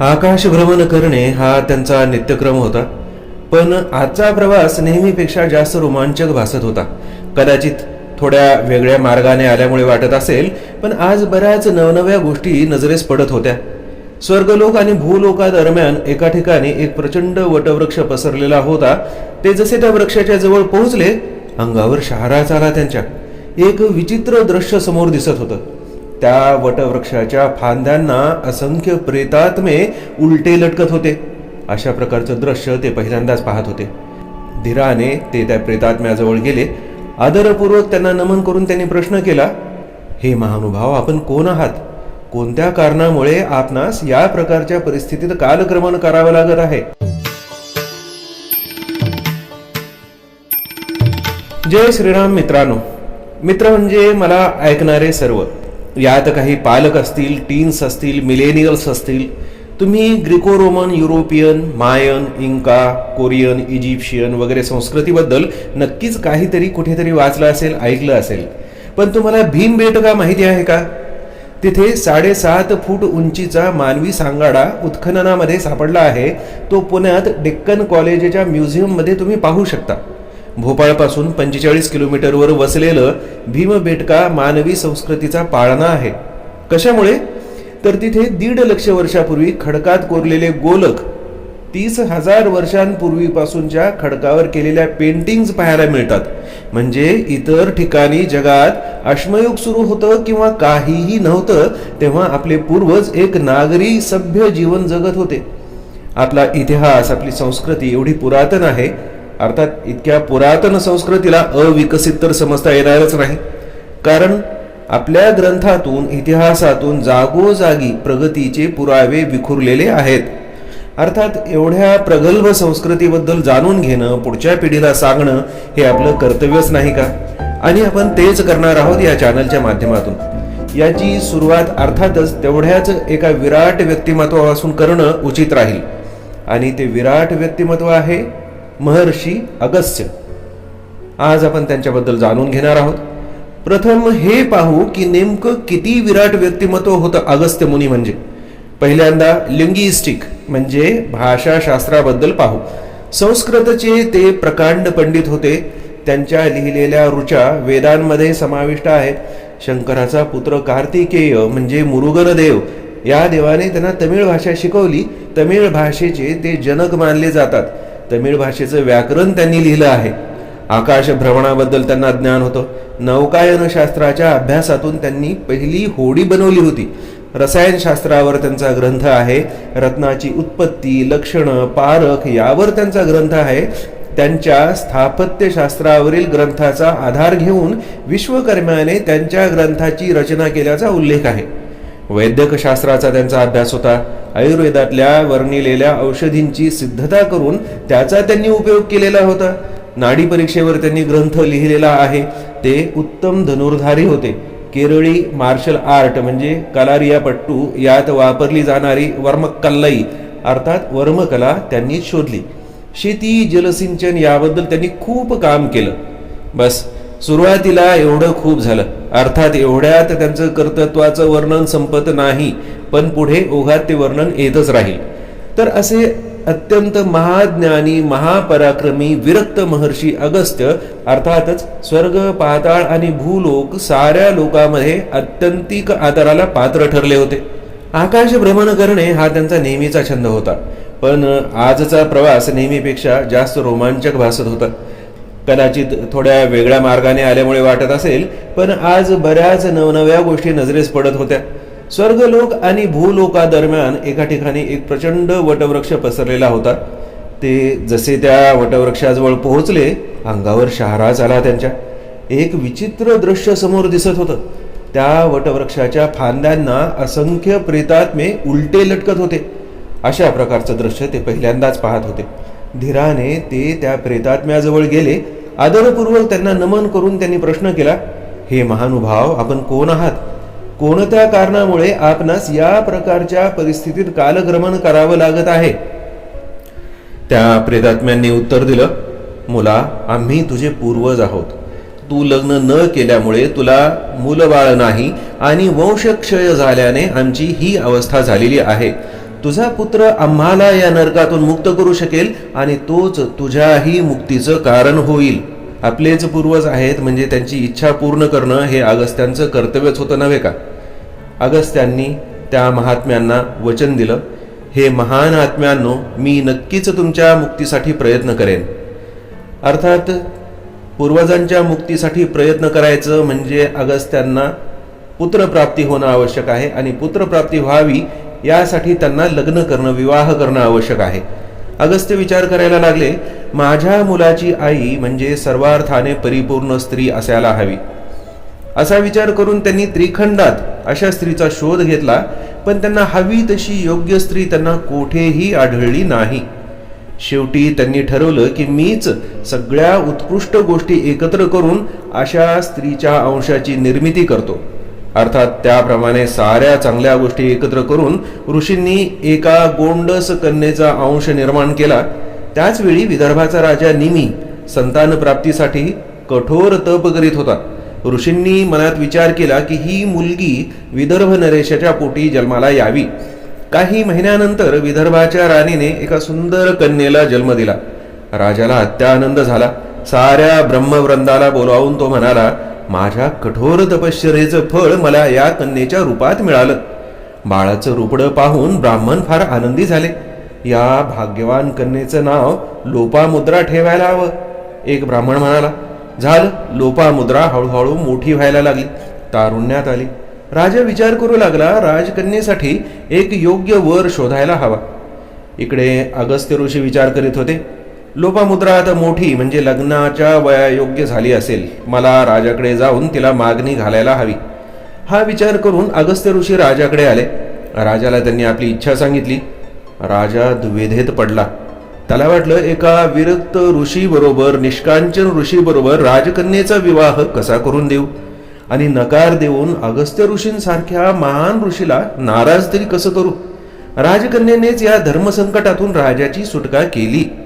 आकाश भ्रमण करणे हा त्यांचा नित्यक्रम होता. पण आजचा प्रवास नेहमीपेक्षा जास्त रोमांचक भासत होता. कदाचित थोड्या वेगळ्या मार्गाने आल्यामुळे वाटत असेल पण आज बऱ्याच नवनव्या गोष्टी नजरेस पडत होत्या. स्वर्गलोक आणि भूलोकादरम्यान एका ठिकाणी एक प्रचंड वटवृक्ष पसरलेला होता. ते जसे त्या वृक्षाच्या जवळ पोहोचले अंगावर शहाराच आला त्यांच्या. एक विचित्र दृश्य समोर दिसत होतं. त्या वटवृक्षाच्या फांद्यांना असंख्य प्रेतात्मे उलटे लटकत होते. अशा प्रकारचं दृश्य ते पहिल्यांदाच पाहत होते. धीराने ते त्या प्रेतात्म्याजवळ गेले. आदरपूर्वक त्यांना नमन करून त्यांनी प्रश्न केला हे महानुभाव आपण कोण आहात? कोणत्या कारणामुळे आपणास या प्रकारच्या परिस्थितीत कालक्रमण करावं लागत आहे? जय श्रीराम मित्रांनो. मित्र म्हणजे मला ऐकणारे सर्व यात काही पालक असतील टीन्स असतील मिलेनियल्स असतील तुम्ही Greco Roman European Mayan Inca Korean Egyptian वगैरे संस्कृतीबद्दल नक्कीच काहीतरी कुठेतरी वाचलं असेल ऐकलं असेल. पण तुम्हाला भीम भीमबेटका माहिती आहे का? तिथे साडेसात फूट उंचीचा मानवी सांगाडा उत्खननामध्ये सापडला आहे. तो पुण्यात डेक्कन कॉलेजच्या म्युझियममध्ये तुम्ही पाहू शकता. भोपाळपासून पंचेचाळीस किलोमीटरवर वसलेलं भीमबेटका मानवी संस्कृतीचा पाळणा आहे. कशामुळे? तर तिथे दीड लक्ष वर्षापूर्वी खडकात कोरलेले गोलक तीस हजार वर्षांपूर्वीपासूनच्या खडकावर केलेल्या पेंटिंग्ज पाहायला मिळतात. म्हणजे इतर ठिकाणी जगात अश्मयुग सुरू होतं किंवा काहीही नव्हतं तेव्हा आपले पूर्वज एक नागरी सभ्य जीवन जगत होते. आपला इतिहास आपली संस्कृती एवढी पुरातन आहे अर्थात इतक्या पुरातन संस्कृतीला अविकसित तर समजता येणारच नाही. कारण आपल्या ग्रंथातून इतिहासातून जागोजागी प्रगतीचे पुरावे विखुरलेले आहेत. अर्थात एवढ्या प्रगल्भ संस्कृतीबद्दल जाणून घेणं पुढच्या पिढीला सांगणं हे आपलं कर्तव्यच नाही का? आणि आपण तेच करणार आहोत या चॅनलच्या माध्यमातून. याची सुरुवात अर्थातच तेवढ्याच एका विराट व्यक्तिमत्वापासून करणं उचित राहील. आणि ते विराट व्यक्तिमत्व आहे महर्षी अगस्त्य. आज आपण त्यांच्याबद्दल जाणून घेणार आहोत. प्रथम हे पाहू की नेमकं किती विराट व्यक्तिमत्व होतं अगस्त्य मुनी म्हणजे. पहिल्यांदा लिंगिस्टिक म्हणजे भाषाशास्त्राबद्दल पाहू. संस्कृतचे ते प्रकांड पंडित होते. त्यांच्या लिहिलेल्या ऋचा वेदांमध्ये समाविष्ट आहेत. शंकराचा पुत्र कार्तिकेय म्हणजे मुरुगनदेव या देवाने त्यांना तमिळ भाषा शिकवली. तमिळ भाषेचे ते जनक मानले जातात. तमिळ भाषेचं व्याकरण त्यांनी लिहिलं आहे. आकाश भ्रमणाबद्दल त्यांना ज्ञान होतं. नौकायनशास्त्राच्या अभ्यासातून त्यांनी पहिली होडी बनवली होती. रसायनशास्त्रावर त्यांचा ग्रंथ आहे. रत्नाची उत्पत्ती लक्षणं पारख यावर त्यांचा ग्रंथ आहे. त्यांच्या स्थापत्यशास्त्रावरील ग्रंथाचा आधार घेऊन विश्वकर्म्याने त्यांच्या ग्रंथाची रचना केल्याचा उल्लेख आहे. वैद्यकशास्त्राचा त्यांचा अभ्यास होता. आयुर्वेदातल्या वर्णिलेल्या औषधींची सिद्धता करून त्याचा त्यांनी उपयोग केलेला होता. नाडी परीक्षेवर त्यांनी ग्रंथ लिहिलेला आहे. ते उत्तम धनुर्धारी होते. केरळी मार्शल आर्ट म्हणजे कलारिया पट्टू यात वापरली जाणारी वर्मकल्लाई अर्थात वर्मकला त्यांनी शोधली. शेती जलसिंचन याबद्दल त्यांनी खूप काम केलं. बस सुरुवातीला एवढं खूप झालं. अर्थात एवढ्यात त्यांचं कर्तृत्वाचं वर्णन संपत नाही. पण पुढे ओघात ते वर्णन येतच राहील. तर असे अत्यंत महाज्ञानी महापराक्रमी विरक्त महर्षी अगस्त्य अर्थातच स्वर्ग पाताळ आणि भूलोक साऱ्या लोकांमध्ये अत्यंतिक आदराला पात्र ठरले होते. आकाश भ्रमण करणे हा त्यांचा नेहमीचा छंद होता. पण आजचा प्रवास नेहमीपेक्षा जास्त रोमांचक भासत होता. कदाचित थोड्या वेगळ्या मार्गाने आल्यामुळे वाटत असेल पण आज बऱ्याच नवनव्या गोष्टी नजरेस पडत होत्या. स्वर्गलोक आणि भूलोकादरम्यान एका ठिकाणी एक प्रचंड वटवृक्ष पसरलेला होता. ते जसे त्या वटवृक्षाजवळ पोहोचले अंगावर शहाराच आला त्यांच्या. एक विचित्र दृश्य समोर दिसत होतं. त्या वटवृक्षाच्या फांद्यांना असंख्य प्रेतात्मे उलटे लटकत होते. अशा प्रकारचं दृश्य ते पहिल्यांदाच पाहत होते. धीराने ते त्या प्रेतात्म्याजवळ गेले. आदरपूर्वक त्यांना नमन करून त्यांनी प्रश्न केला हे महानुभाव आपण कोण आहात? कोणत्या कारणामुळे आपणास या प्रकारच्या परिस्थितीत कालग्रमण करावं लागत आहे? त्या प्रेतात्म्यांनी उत्तर दिलं मुला आम्ही तुझे पूर्वज आहोत. तू लग्न न केल्यामुळे तुला मुलबाळ नाही आणि वंशक्षय झाल्याने आमची ही अवस्था झालेली आहे. तुझा पुत्र आम्हाला या नरकातून मुक्त करू शकेल आणि तोच तुझ्याही मुक्तीचं कारण होईल. आपलेच पूर्वज आहेत म्हणजे त्यांची इच्छा पूर्ण करणं हे अगस्त्यांचं कर्तव्यच होतं नव्हे का? अगस्त्यांनी त्या महात्म्यांना वचन दिलं. हे महान आत्म्यांनो मी नक्कीच तुमच्या मुक्तीसाठी प्रयत्न करेन. अर्थात पूर्वजांच्या मुक्तीसाठी प्रयत्न करायचं म्हणजे अगस्त्यांना पुत्रप्राप्ती होणं आवश्यक आहे आणि पुत्रप्राप्ती व्हावी यासाठी त्यांना लग्न करणं विवाह करणं आवश्यक आहे. अगस्त्य विचार करायला लागले माझ्या मुलाची आई म्हणजे सर्वार्थाने परिपूर्ण स्त्री असायला हवी. असा विचार करून त्यांनी त्रिखंडात अशा स्त्रीचा शोध घेतला पण त्यांना हवी तशी योग्य स्त्री त्यांना कोठेही आढळली नाही. शेवटी त्यांनी ठरवलं की मीच सगळ्या उत्कृष्ट गोष्टी एकत्र करून अशा स्त्रीच्या अंशाची निर्मिती करतो. अर्थात त्याप्रमाणे साऱ्या चांगल्या गोष्टी एकत्र करून ऋषींनी एका गोंडस कन्येचा अंश निर्माण केला. त्याच वेळी विदर्भाचा राजा निमी संतान प्राप्तीसाठी कठोर तप करीत होता. ऋषींनी मनात विचार केला की ही मुलगी विदर्भ नरेशाच्या पोटी जन्माला यावी. काही महिन्यानंतर विदर्भाच्या राणीने एका सुंदर कन्येला जन्म दिला. राजाला अत्यानंद झाला. साऱ्या ब्रह्मवृंदाला बोलावून तो म्हणाला माझ्या कठोर तपश्चरेचं फळ मला या कन्येच्या रूपात मिळालं. बाळाचं रुपडं पाहून ब्राह्मण फार आनंदी झाले. या भाग्यवान कन्येचं नाव लोपामुद्रा ठेवायला हवं. एक ब्राह्मण म्हणाला झालं लोपामुद्रा हळूहळू मोठी व्हायला लागली. तारुण्यात आली. राजा विचार करू लागला राजकन्येसाठी एक योग्य वर शोधायला हवा. इकडे अगस्त्य ऋषी विचार करीत होते. लोपामुद्रा आता मोठी म्हणजे लग्नाच्या वयायोग्य झाली असेल. मला राजाकडे जाऊन तिला मागणी घालायला हवी. हा विचार करून अगस्त्य ऋषी राजाकडे आले. राजाला त्यांनी आपली इच्छा सांगितली. राजा दुविधेत पडला. त्याला वाटलं एका विरक्त ऋषीबरोबर निष्कांचन ऋषीबरोबर राजकन्येचा विवाह कसा करून देऊ? आणि नकार देऊन अगस्त्य ऋषींसारख्या महान ऋषीला नाराज तरी कसं करू? राजकन्येनेच या धर्मसंकटातून राजाची सुटका केली.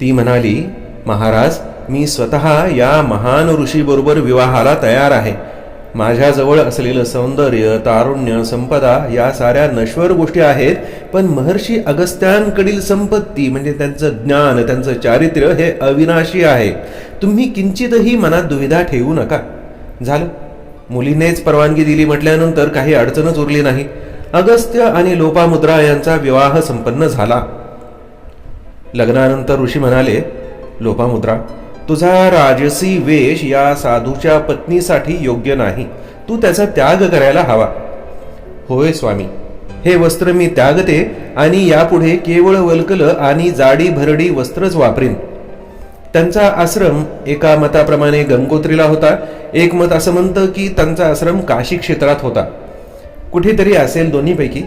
ती म्हणाली महाराज मी स्वतः या महान ऋषीबरोबर विवाहाला तयार आहे. माझ्याजवळ असलेलं सौंदर्य तारुण्य संपदा या साऱ्या नश्वर गोष्टी आहेत पण महर्षी अगस्त्यांकडील संपत्ती म्हणजे त्यांचं ज्ञान त्यांचं चारित्र्य हे अविनाशी आहे. तुम्ही किंचितही मनात दुविधा ठेवू नका. झालं. मुलीनेच परवानगी दिली म्हटल्यानंतर काही अडचणच उरली नाही. अगस्त्य आणि लोपामुद्रा यांचा विवाह संपन्न झाला. लग्नानंतर ऋषी म्हणाले लोपामुद्रा तुझा राजसी वेश या साधूच्या पत्नीसाठी योग्य नाही. तू त्याचा त्याग करायला हवा. होय स्वामी. हे वस्त्र मी त्यागते आणि यापुढे केवळ वलकल आणि जाडी भरडी वस्त्रच वापरीन. त्यांचा आश्रम एका मताप्रमाणे गंगोत्रीला होता. एक मत असं म्हणतं की त्यांचा आश्रम काशी क्षेत्रात होता. कुठेतरी असेल दोन्हीपैकी.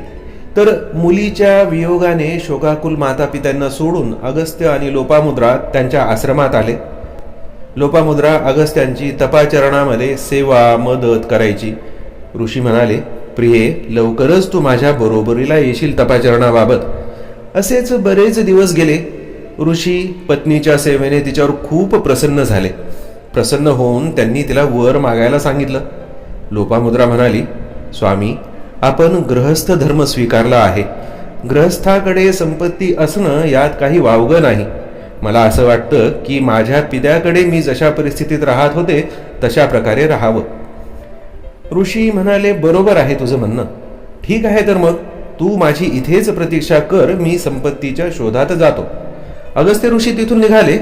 तर मुलीच्या वियोगाने शोकाकुल माता पित्यांना सोडून अगस्त्य आणि लोपामुद्रा त्यांच्या आश्रमात आले. लोपामुद्रा अगस्त्यांची तपाचरणामध्ये सेवा मदत करायची. ऋषी म्हणाले प्रिये लवकरच तू माझ्या बरोबरीला येशील तपाचरणाबाबत. असेच बरेच दिवस गेले. ऋषी पत्नीच्या सेवेने तिच्यावर खूप प्रसन्न झाले. प्रसन्न होऊन त्यांनी तिला वर मागायला सांगितलं. लोपामुद्रा म्हणाली स्वामी आपण गृहस्थ धर्म स्वीकारला आहे. गृहस्थाकडे संपत्ती असणं यात काही वावगं नाही. मला असं वाटतं की माझ्या पित्याकडे मी जशा परिस्थितीत राहत होते तशा प्रकारे राहावं. ऋषी म्हणाले बरोबर आहे तुझं म्हणणं. ठीक आहे तर मग तू माझी इथेच प्रतीक्षा कर मी संपत्तीच्या शोधात जातो. अगस्त्य ऋषी तिथून निघाले.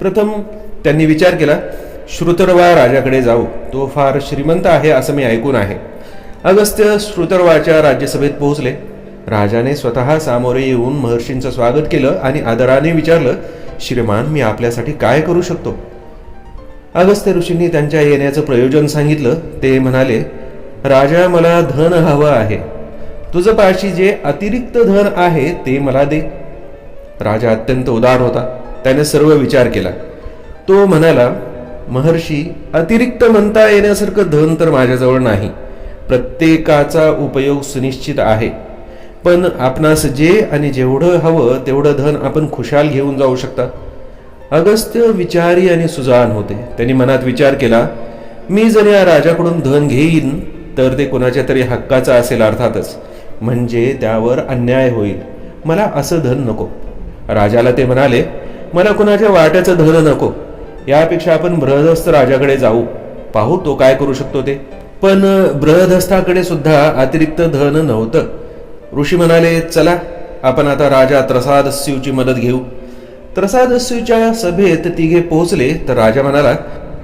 प्रथम त्यांनी विचार केला श्रुतरवा राजाकडे जाऊ तो फार श्रीमंत आहे असं मी ऐकून आहे. अगस्त्य श्रुतर्वाच्या राज्यसभेत पोहोचले. राजाने स्वतः सामोरे येऊन महर्षींचं स्वागत केलं आणि आदराने विचारलं श्रीमान मी आपल्यासाठी काय करू शकतो? अगस्त्य ऋषींनी त्यांच्या येण्याचं प्रयोजन सांगितलं. ते म्हणाले राजा मला धन हवं आहे. तुझं पाशी जे अतिरिक्त धन आहे ते मला दे. राजा अत्यंत उदार होता. त्याने सर्व विचार केला. तो म्हणाला महर्षी अतिरिक्त म्हणता येण्यासारखं धन तर माझ्याजवळ नाही. प्रत्येकाचा उपयोग सुनिश्चित आहे. पण आपणास जे आणि जेवढं हवं तेवढं धन आपण खुशाल घेऊन जाऊ शकता. अगस्त्य विचारी आणि सुजान होते. त्यांनी मनात विचार केला मी जर या राजाकडून धन घेईन तर ते कोणाच्या तरी हक्काचं असेल अर्थातच. म्हणजे त्यावर अन्याय होईल. मला असं धन नको. राजाला ते म्हणाले मला कुणाच्या वाट्याचं धन नको. यापेक्षा आपण बृहदस्थ राजाकडे जाऊ. पाहू तो काय करू शकतो ते. पण बृहदस्थाकडे सुद्धा अतिरिक्त धन नव्हतं. ऋषी म्हणाले चला आपण आता राजा त्रसादस्यूची मदत घेऊ. त्रसादस्यूच्या सभेत तिघे पोहोचले तर राजा म्हणाला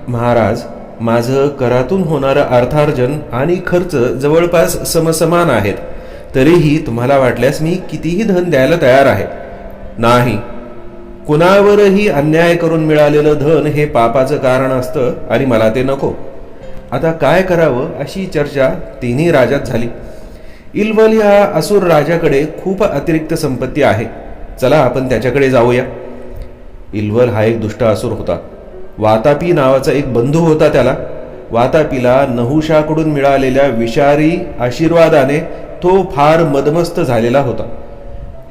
महाराज माझं करातून होणारं अर्थार्जन आणि खर्च जवळपास समसमान आहेत. तरीही तुम्हाला वाटल्यास मी कितीही धन द्यायला तयार आहे. नाही. कुणावरही अन्याय करून मिळालेलं धन हे पापाचं कारण असतं आणि मला ते नको. आता काय करावं अशी चर्चा तिन्ही राजात झाली. इल्वल ह्या असुर राजाकडे खूप अतिरिक्त संपत्ती आहे. चला आपण त्याच्याकडे जाऊया. इल्वल हा एक दुष्ट असुर होता. वातापी नावाचा एक बंधू होता त्याला. वातापीला नहुषाकडून मिळालेल्या विषारी आशीर्वादाने तो फार मदमस्त झालेला होता.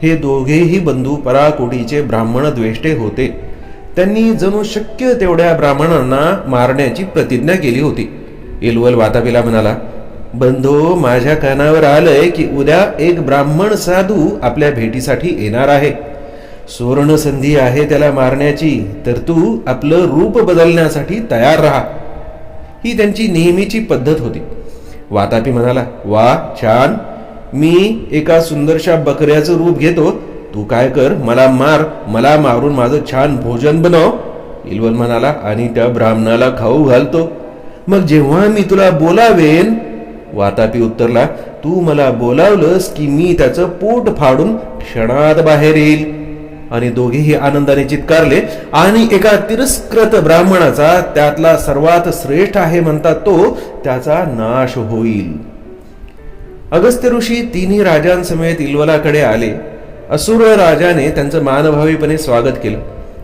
हे दोघेही बंधू पराकोटीचे ब्राह्मण द्वेष्टे होते. त्यांनी जणू शक्य तेवढ्या ब्राह्मणांना मारण्याची प्रतिज्ञा केली होती. इलवल वातापीला म्हणाला बंधू माझ्या कानावर आलंय की उद्या एक ब्राह्मण साधू आपल्या भेटीसाठी येणार आहे. सुवर्ण संधी आहे त्याला मारण्याची तर तू आपलं रूप बदलण्यासाठी तयार राहा. ही त्यांची नेहमीची पद्धत होती. वातापी म्हणाला वा छान. मी एका सुंदरशा बकऱ्याचं रूप घेतो. तू काय कर मला मार मला मारून माझं छान भोजन बनव. इलवल म्हणाला आणि त्या ब्राह्मणाला खाऊ घालतो. मग जेव्हा मी तुला बोलावेन वातापी उत्तरला तू मला बोलावलंस की मी त्याचं पोट फाडून क्षणात बाहेर येईल. आणि दोघेही आनंदाने चित्कारले. आणि एका तिरस्कृत ब्राह्मणाचा त्यातला सर्वात श्रेष्ठ आहे म्हणतात तो त्याचा नाश होईल. अगस्त्य ऋषी तिन्ही राजांसमेत इल्वलाकडे आले. असुर राजाने त्यांचं मानभावीपणे स्वागत केलं.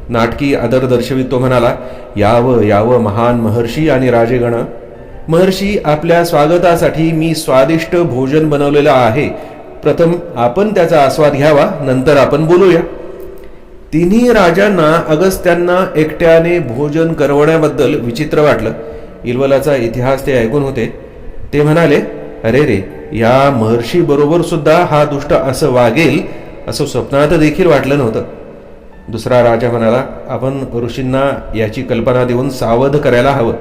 नाटकी आदर दर्शवित तो म्हणाला यावं यावं महान महर्षी आणि राजेगण महर्षी आपल्या स्वागतासाठी मी स्वादिष्ट भोजन बनवलेलं आहे. प्रथम आपण त्याचा आस्वाद घ्यावा नंतर आपण बोलूया. तिन्ही राजांना अगस्त्यांना एकट्याने भोजन करवण्याबद्दल विचित्र वाटलं. इल्वलाचा इतिहास ते ऐकून होते. ते म्हणाले अरे रे या महर्षी बरोबर सुद्धा हा दुष्ट असं वागेल असं स्वप्नात देखील वाटलं नव्हतं. दुसरा राजा म्हणाला आपण ऋषींना याची कल्पना देऊन सावध करायला हवं.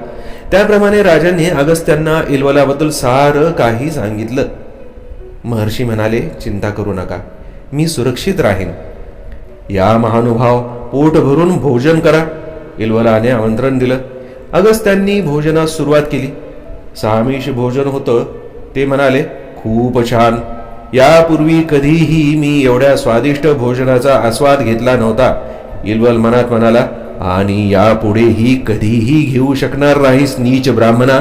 त्याप्रमाणे राजांनी अगस्त्यांना इलवल्याबद्दल सारं काही सांगितलं. महर्षी म्हणाले चिंता करू नका मी सुरक्षित राहीन. या महानुभाव पोट भरून भोजन करा. इलवलाने आमंत्रण दिलं. अगस्त्यांनी भोजनास सुरुवात केली. सामिष भोजन होतं ते म्हणाले खूप छान. यापूर्वी कधीही मी एवढ्या स्वादिष्ट भोजनाचा आस्वाद घेतला नव्हता. इल्वल मनात म्हणाला आणि यापुढेही कधीही घेऊ शकणार नाहीस नीच ब्राह्मणा.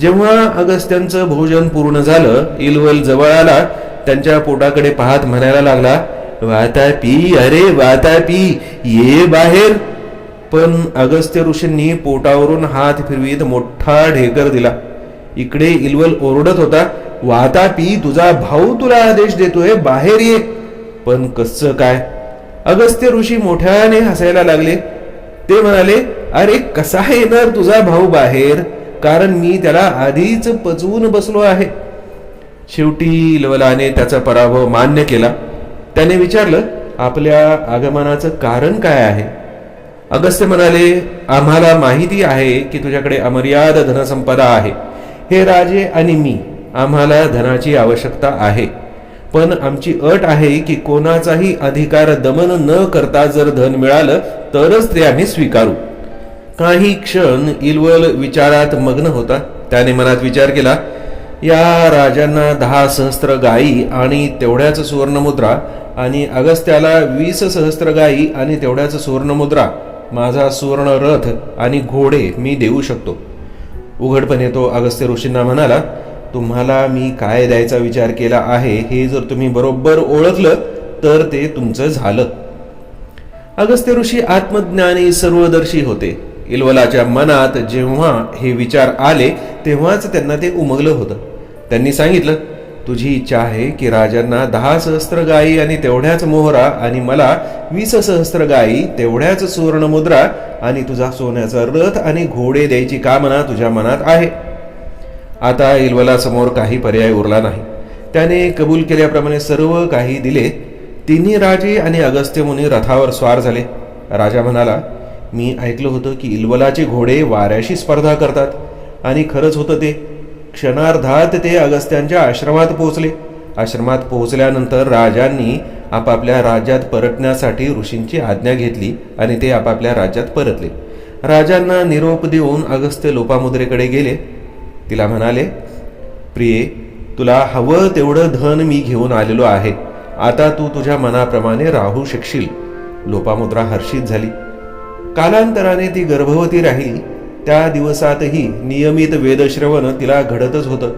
जेव्हा अगस्त्यांचं भोजन पूर्ण झालं इल्वल जवळ आला त्यांच्या पोटाकडे पाहत म्हणायला लागला वाता पी अरे वाता पी ये बाहेर. पण अगस्त्य ऋषींनी पोटावरून हात फिरवीत मोठा ढेकर दिला. इकडे इलवल ओरडत होता वातापी तुझा भाऊ तुला आदेश देतोय बाहेर ये. पण कसं काय? अगस्त्य ऋषी मोठ्याने हसायला लागले. ते म्हणाले अरे कसा येणार तुझा भाऊ बाहेर? कारण मी त्याला आधीच पचवून बसलो आहे. शेवटी लवलाने त्याचा पराभव मान्य केला. त्याने विचारलं आपल्या आगमनाचं कारण काय आहे? अगस्त्य म्हणाले आम्हाला माहिती आहे की तुझ्याकडे अमर्याद धनसंपदा आहे. हे राजे आणि मी आम्हाला धनाची आवश्यकता आहे. पण आमची अट आहे की कोणाचाही अधिकार दमन न करता जर धन मिळालं तरच ते आम्ही स्वीकारू. काही क्षण इल्वल विचारात मग्न होता. त्याने मनात विचार केला या राजांना दहा सहस्त्र गायी आणि तेवढ्याच सुवर्णमुद्रा आणि अगस्त्याला वीस सहस्त्र गायी आणि तेवढ्याच सुवर्णमुद्रा माझा सुवर्ण रथ आणि घोडे मी देऊ शकतो. उघडपणे तो अगस्त्य ऋषींना म्हणाला तुम्हाला मी काय द्यायचा विचार केला आहे हे जर तुम्ही बरोबर ओळखलं तर ते तुमचं झालं. अगस्त्य ऋषी आत्मज्ञानी सर्वदर्शी होते. इल्वलाच्या मनात जेव्हा हे विचार आले तेव्हाच त्यांना ते उमगलं होतं. त्यांनी सांगितलं तुझी इच्छा आहे की राजांना दहा सहस्त्र गायी आणि तेवढ्याच मोहरा आणि मला वीस सहस्त्र गायी तेवढ्याच सुवर्णमुद्रा आणि तुझा सोन्याचा रथ आणि घोडे द्यायची कामना तुझ्या मनात आहे. आता इलवलासमोर काही पर्याय उरला नाही. त्याने कबूल केल्याप्रमाणे सर्व काही दिले. तिन्ही राजे आणि अगस्त्य मुनी रथावर स्वार झाले. राजा म्हणाला मी ऐकलं होतं की इलवलाचे घोडे वाऱ्याशी स्पर्धा करतात आणि खरंच होतं ते. क्षणार्धात ते अगस्त्यांच्या आश्रमात पोहोचले. आश्रमात पोहोचल्यानंतर राजांनी आपापल्या राज्यात परतण्यासाठी ऋषींची आज्ञा घेतली आणि ते आपापल्या राज्यात परतले. राजांना निरोप देऊन अगस्त्य लोपामुद्रेकडे गेले. तिला म्हणाले प्रिये तुला हवं तेवढं धन मी घेऊन आलेलो आहे. आता तू तुझ्या मनाप्रमाणे राहू शकशील. लोपामुद्रा हर्षित झाली. कालांतराने ती गर्भवती राहिली. त्या दिवसातही नियमित वेदश्रवण तिला घडतच होतं.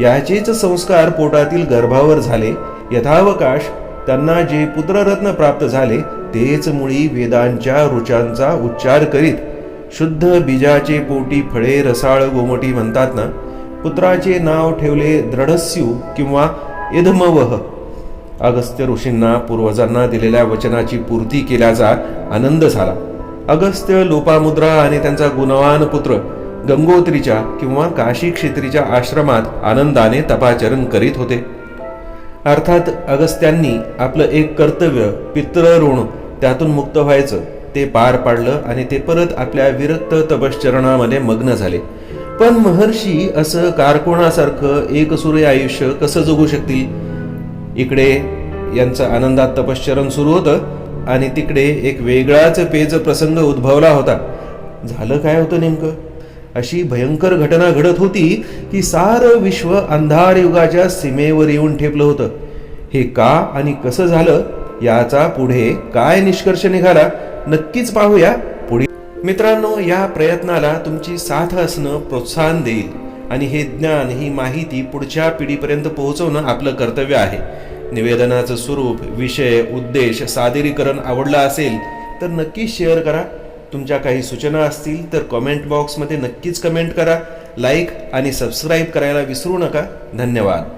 याचेच संस्कार पोटातील गर्भावर झाले. यथावकाश त्यांना जे पुत्ररत्न प्राप्त झाले तेच मुळी वेदांच्या रुचांचा उच्चार करीत शुद्ध बीजाचे पोटी फळे रसाळ गोमटी म्हणतात ना पुत्राचे नाव ठेवले दृढस्यू किंवा इधमवह अगस्त्य ऋषींना पूर्वजांना दिलेल्या वचनाची पूर्ती केल्याचा आनंद झाला. अगस्त्य लोपामुद्रा आणि त्यांचा गुणवान पुत्र गंगोत्रीच्या किंवा काशी क्षेत्रीच्या आश्रमात आनंदाने तपाचरण करीत होते. अर्थात अगस्त्यांनी आपलं एक कर्तव्य पितृऋण त्यातून मुक्त व्हायचं. ते पार पाडलं आणि ते परत आपल्या विरक्त तपश्चरणामध्ये मग्न झाले. पण महर्षी असं कारकोणासारखं एकसुरे आयुष्य कसं जगू शकतील? इकडे यांचं आनंदात तपश्चरण सुरू होतं आणि तिकडे एक वेगळाच पेज प्रसंग उद्भवला होता. झालं काय होतं नेमकं? अशी भयंकर घटना घडत होती की सारं विश्व अंधार युगाच्या सीमेवर येऊन ठेपलं होतं. हे का आणि कसं झालं? याचा पुढे काय निष्कर्ष निघाला? नक्कीच पाहूया. पुढे मित्रांनो या प्रयत्नाला तुमची साथ असणं प्रोत्साहन देईल. आणि हे ज्ञान ही माहिती पुढच्या पिढीपर्यंत पोहोचवणं आपलं कर्तव्य आहे. निवेदनाचं स्वरूप विषय उद्देश सादरीकरण आवडलं असेल तर नक्कीच शेअर करा. तुमच्या काही सूचना असतील तर कमेंट बॉक्समध्ये नक्कीच कमेंट करा. लाईक आणि सबस्क्राईब करायला विसरू नका. धन्यवाद.